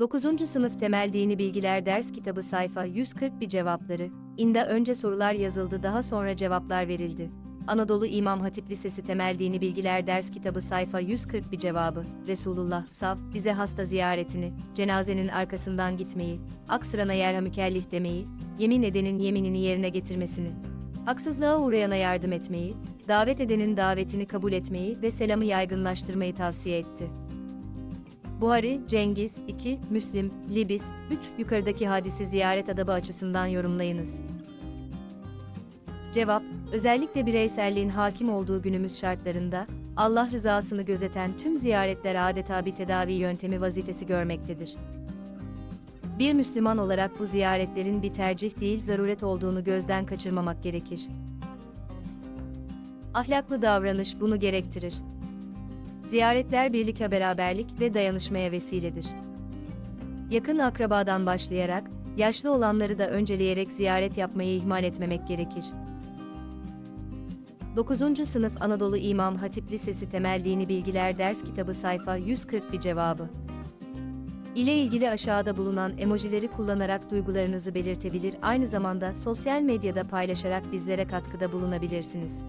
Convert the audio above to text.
9. Sınıf Temel Dini Bilgiler Ders Kitabı sayfa 141 cevapları. İnda önce sorular yazıldı daha sonra cevaplar verildi. Anadolu İmam Hatip Lisesi Temel Dini Bilgiler Ders Kitabı sayfa 141 cevabı. Resulullah sav bize hasta ziyaretini, cenazenin arkasından gitmeyi, aksırana yerha mükellih demeyi, yemin edenin yeminini yerine getirmesini, haksızlığa uğrayana yardım etmeyi, davet edenin davetini kabul etmeyi ve selamı yaygınlaştırmayı tavsiye etti. Buhari, Cengiz, 2, Müslim, Libis, 3, yukarıdaki hadisi ziyaret adabı açısından yorumlayınız. Cevap, özellikle bireyselliğin hakim olduğu günümüz şartlarında, Allah rızasını gözeten tüm ziyaretler adeta bir tedavi yöntemi vazifesi görmektedir. Bir Müslüman olarak bu ziyaretlerin bir tercih değil zaruret olduğunu gözden kaçırmamak gerekir. Ahlaklı davranış bunu gerektirir. Ziyaretler birlik beraberlik ve dayanışmaya vesiledir. Yakın akrabadan başlayarak, yaşlı olanları da önceleyerek ziyaret yapmayı ihmal etmemek gerekir. 9. Sınıf Anadolu İmam Hatip Lisesi Temel Dini Bilgiler Ders Kitabı sayfa 141 cevabı. ile ilgili aşağıda bulunan emojileri kullanarak duygularınızı belirtebilir, aynı zamanda sosyal medyada paylaşarak bizlere katkıda bulunabilirsiniz.